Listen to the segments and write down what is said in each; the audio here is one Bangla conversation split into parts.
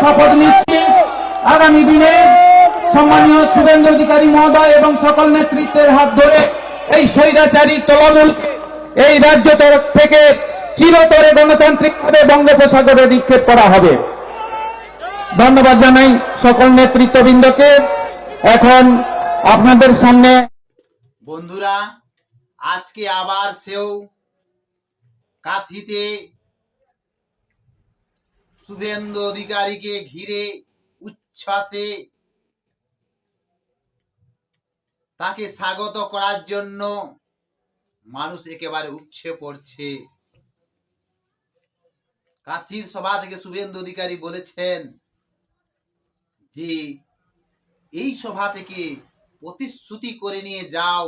শপথ নিচ্ছি। আগামী দিনে সম্মানীয় শুভেন্দু অধিকারী মহোদয় এবং সকল নেতৃত্বের হাত ধরে এই স্বৈরাচারী তৃণমূল এই রাজ্য তরফ থেকে চিরতরে গণতান্ত্রিকভাবে বঙ্গোপসাগরে নিক্ষেপ করা হবে। ধন্যবাদ জানাই সকল নেতৃত্ববৃন্দকে। এখন আপনাদের সামনে বন্ধুরা, আজকে আবার সেও কাথিতে শুভেন্দু অধিকারীকে ঘিরে উচ্ছ্বাসে তাকে স্বাগত করার জন্য মানুষ একেবারে উপছে পড়ছে। কাথির সভা থেকে শুভেন্দু অধিকারী বলেছেন যে, এই সভা থেকে প্রতিশ্রুতি করে নিয়ে যাও,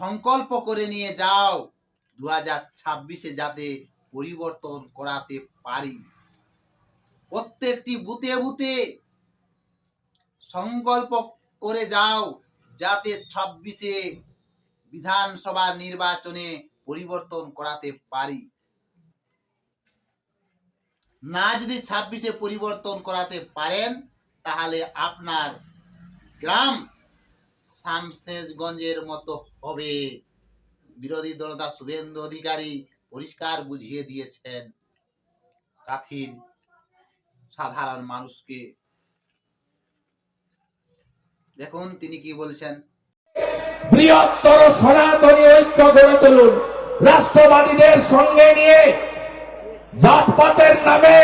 সংকল্প করে নিয়ে যাও দু হাজার ছাব্বিশে যাতে পরিবর্তন করাতে পারি। প্রত্যেকটি বুতে বুতে সংকল্প করে যাও, যাতে ছাব্বিশে বিধানসভা নির্বাচনে পরিবর্তন করাতে পারি। না যদি ছাব্বিশে পরিবর্তন করাতে পারেন, তাহলে আপনার গ্রাম শামশেজগঞ্জের মতো হবে। বিরোধী দলতা শুভেন্দু অধিকারী পরিষ্কার বুঝিয়ে দিয়েছেন। কাথির সাধারণ মানুষকে। দেখুন, তিনি কি বলছেন? বৃহত্তর সনাতনী ঐক্য গড়ে তুলুন। রাষ্ট্রবাদীদের সঙ্গে নিয়ে জাতপাতের নামে,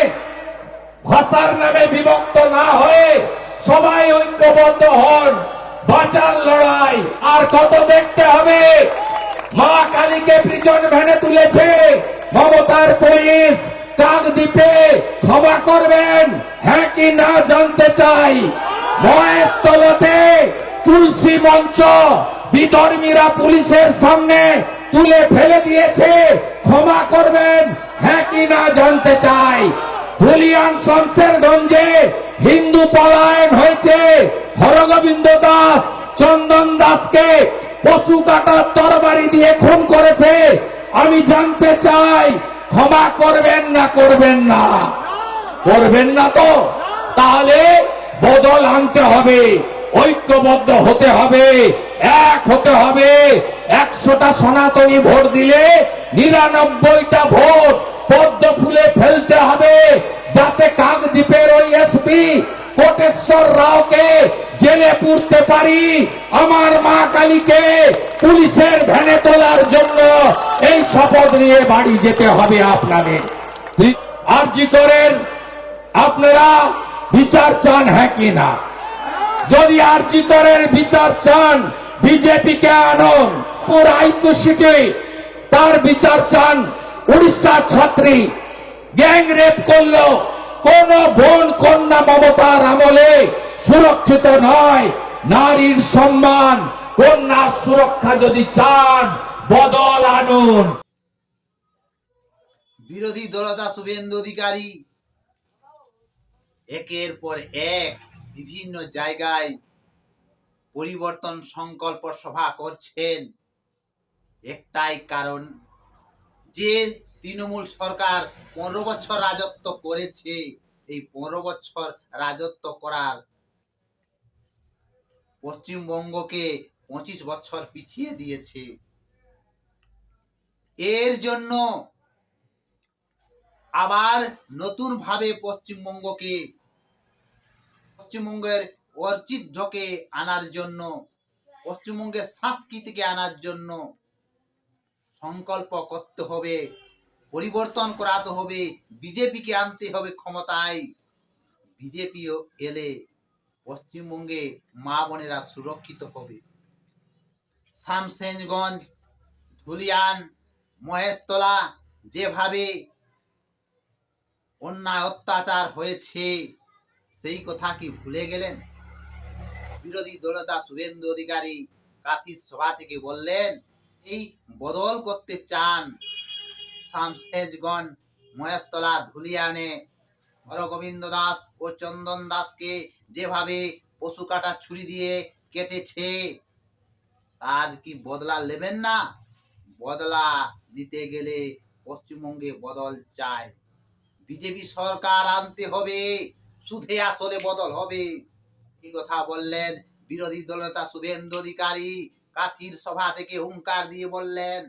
ভাষার নামে বিভক্ত না হয়ে সবাই ঐক্যবদ্ধ হন। বাঁচার লড়াই। আর কত দেখতে হবে? মা কালীকে প্রিজন ভ্যানে তুলেছে মমতার পুলিশ। কাকদ্বীপে ক্ষমা করবেন। হ্যাঁ কি না জানতে চাই? মহেশতলতে তুলসী মঞ্চ বিধর্মীরা পুলিশের সামনে তুলে ফেলে দিয়েছে। ক্ষমা করবেন। হ্যাঁ কি না জানতে চাই? ধুলিয়ান শমশেরগঞ্জে হিন্দু পলায়ন হয়েছে। হরগোবিন্দ দাস, চন্দন দাসকে পশু কাটার তরবারি দিয়ে খুন করেছে। আমি জানতে চাই ক্ষমা করবেন না করবেন না। করবেন না তো। তাহলে বদল আনতে হবে, ঐক্যবদ্ধ হতে হবে, এক হতে হবে। একশোটা সনাতনী ভোট দিলে নিরানব্বইটা ভোট পদ্ম ফুলে ফেলতে হবে, যাতে কাকদ্বীপের ওই এসপি কোটেশ্বর রাওকে জেলে পুরতে পারি। আমার মা কালীকে পুলিশের ভ্যানে তোলার জন্য এই শপথ নিয়ে বাড়ি যেতে হবে আপনাদের। আরজি করেন, আপনারা বিচার চান হ্যাঁ কি না? যদি আরজি করেন বিচার চান, বিজেপিকে আনুন আইকু সিটে তার বিচার চান উড়িষ্যার ছাত্রী। গ্যাং রেপ করল, কোন বোন, কন্যা মমতার আমলে সুরক্ষিত নয়। নারীর সম্মান, কন্যার সুরক্ষা যদি চান, বদল আনুন। বিরোধী দলতা শুভেন্দু অধিকারী একের পর এক বিভিন্ন জায়গায় পরিবর্তন সংকল্প সভা করছেন। একটাই কারণ, যে তৃণমূল সরকার পনেরো বছর রাজত্ব করেছে, এই পনেরো বছর রাজত্ব করার পশ্চিমবঙ্গকে পঁচিশ বছর পিছিয়ে দিয়েছে। এর জন্য আবার নতুন ভাবে পশ্চিমবঙ্গকে, পশ্চিমবঙ্গের ঐতিহ্যকে আনার জন্য, পশ্চিমবঙ্গের সংস্কৃতিকে আনার জন্য সংকল্প করতে হবে, পরিবর্তন করাতে হবে, বিজেপিকে আনতে হবে ক্ষমতায়। বিজেপিও এলে পশ্চিমবঙ্গে মা বোনেরা সুরক্ষিত হবে। শামসেনগঞ্জ, ধুলিয়ান, মহেশতলা যেভাবে অন্যায় অত্যাচার হয়েছে, সেই কথা কি ভুলে গেলেন? বিরোধী দলতা শুভেন্দু অধিকারী কাতির সভা থেকে বললেন, এই বদল করতে চান শামশেজগঞ্জ মহেশতলা, ধুলিয়ানে হরগোবিন্দ দাস ও চন্দন দাসকে যেভাবে পশু কাটা ছুরি দিয়ে কেটেছে, তার কি বদলা নেবেন না? বদলা নিতে গেলে পশ্চিমবঙ্গে বদল চায় বিজেপি সরকার আনতে হবে, সুধে আসলে বদল হবে। এই কথা বললেন বিরোধী দলনেতা শুভেন্দু অধিকারী, কাথির সভা থেকে হুঙ্কার দিয়ে বললেন,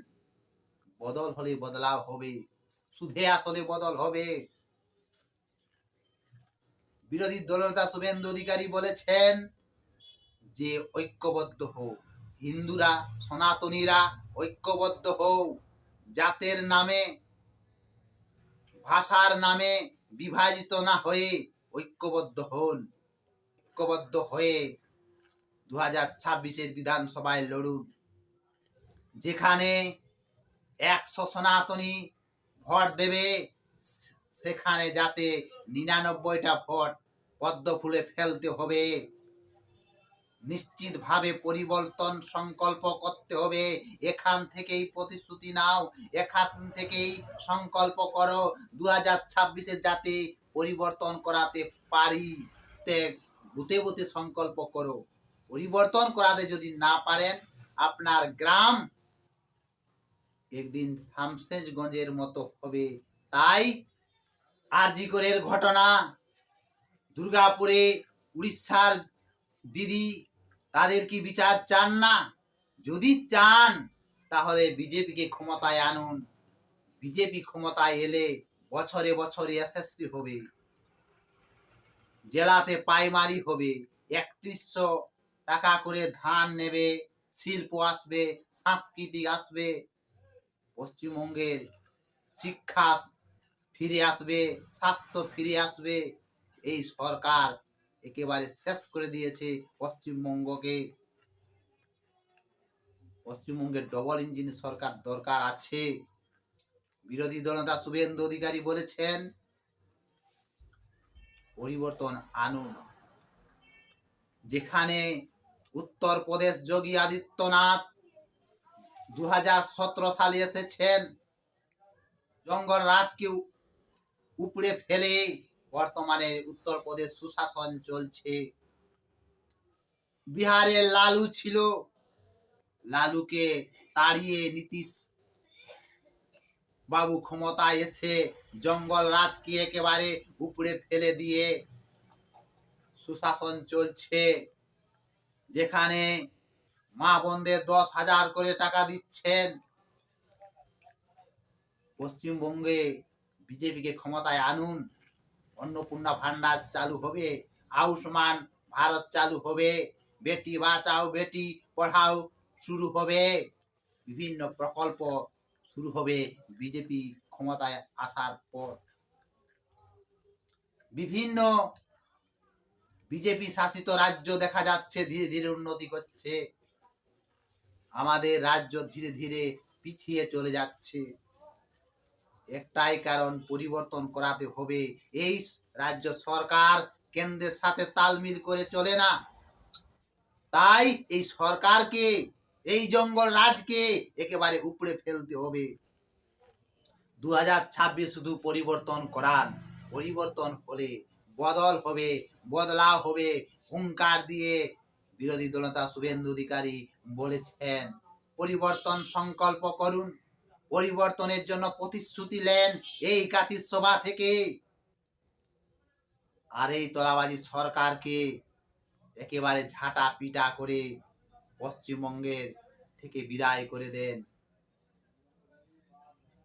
বদল হলে বদলাও হবে, সুধে আসলে বদল হবে। বিরোধী দলনেতা শুভেন্দু অধিকারী বলেছেন যে ঐক্যবদ্ধ হোক হিন্দুরা, সনাতনীরা ঐক্যবদ্ধ হোক জাতের নামে, ভাষার নামে বিভাজিত না হয়ে ঐক্যবদ্ধ হন। ঐক্যবদ্ধ হয়ে দু হাজার ছাব্বিশের বিধানসভায় লড়ুন। যেখানে একশো সনাতনী ভোট দেবে, সেখানে যাতে নিরানব্বইটা ভোট পদ্ম ফুলে ফেলতে হবে। নিশ্চিতভাবে পরিবর্তন সংকল্প করতে হবে। এখান থেকেই প্রতিশ্রুতি নাও। এখান থেকেই সংকল্প করো। দু হাজার ছাব্বিশে যাতে পরিবর্তন করাতে পারি তে বুতে বুতে সংকল্প করো। পরিবর্তন করাতে যদি না পারেন, আপনার গ্রাম একদিন শামশেজগঞ্জের মতো হবে। তাই আরজিকরের ঘটনা দুর্গাপুরে উড়িষ্যার দিদি তাদের কি বিচার চান না? যদি চান, তাহলে বিজেপিকে ক্ষমতায় আনুন। বিজেপি ক্ষমতায় এলে বছরে বছরে এসএসসি হবে। জেলাতে প্রাইমারি হবে। একত্রিশশো টাকা করে ধান নেবে, শিল্প আসবে, সাংস্কৃতিক আসবে, পশ্চিমবঙ্গের শিক্ষা ফিরে আসবে, স্বাস্থ্য ফিরে আসবে। এই সরকার একেবারে শেষ করে দিয়েছে পশ্চিমবঙ্গকে। পশ্চিমবঙ্গের ডবল ইঞ্জিন সরকার দরকার আছে। বিরোধী দলনেতা শুভেন্দু অধিকারী বলেছেন, পরিবর্তন আনুন। যেখানে উত্তরপ্রদেশ যোগী আদিত্যনাথ দু হাজার সতেরো সালে এসেছেন, জঙ্গল রাজকে উপড়ে ফেলে বর্তমানে উত্তরপ্রদেশ সুশাসন চলছে। বিহারে লালু ছিল। লালুকে তাড়িয়ে নীতিশ বাবু ক্ষমতায় এসে জঙ্গল রাজকে একেবারে উপড়ে ফেলে দিয়ে সুশাসন চলছে, যেখানে মা বোনদের দশ হাজার করে টাকা দিচ্ছেন। পশ্চিমবঙ্গে বিজেপিকে ক্ষমতায় আনুন। অন্নপূর্ণা ভান্ডার চালু হবে, আয়ুষ্মান ভারত চালু হবে, বেটি বাঁচাও, বেটি পড়াও শুরু হবে। বিভিন্ন প্রকল্প শুরু হবে বিজেপি ক্ষমতায় আসার পর। বিভিন্ন বিজেপি শাসিত রাজ্য দেখা যাচ্ছে, ধীরে ধীরে উন্নতি করছে। আমাদের রাজ্য ধীরে ধীরে পিছিয়ে চলে যাচ্ছে। একটাই কারণ পরিবর্তন করাতে হবে। এই রাজ্য সরকার কেন্দ্রের সাথে তালমিল করে চলে না। তাই এই সরকারকে, এই জঙ্গল রাজকে একেবারে উপড়ে ফেলতে হবে। দু হাজার ছাব্বিশ শুধু পরিবর্তন করান পরিবর্তন হলে বদল হবে, বদলাও হবে, হুঙ্কার দিয়ে বিরোধী দলনেতা শুভেন্দু অধিকারী বলেছেন, পরিবর্তন সংকল্প করুন। পরিবর্তনের জন্য প্রতিশ্রুতি নেন এই কাতির সভা থেকে। আর এই তলাবাজি সরকারকে একেবারে ঝাঁটা পিটা করে পশ্চিমবঙ্গের থেকে বিদায় করে দেন।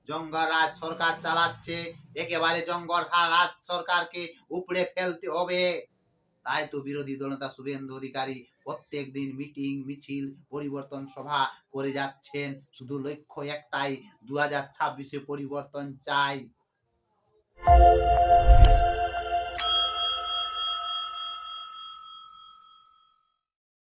জঙ্গল রাজ সরকার চালাচ্ছে, একেবারে জঙ্গল রাজ সরকারকে উপড়ে ফেলতে হবে। তাই তো বিরোধী দলনেতা শুভেন্দু অধিকারী প্রত্যেক দিন মিটিং, মিছিল, পরিবর্তন সভা করে যাচ্ছেন। শুধু লক্ষ্য একটাই দু হাজার ছাব্বিশে পরিবর্তন চাই।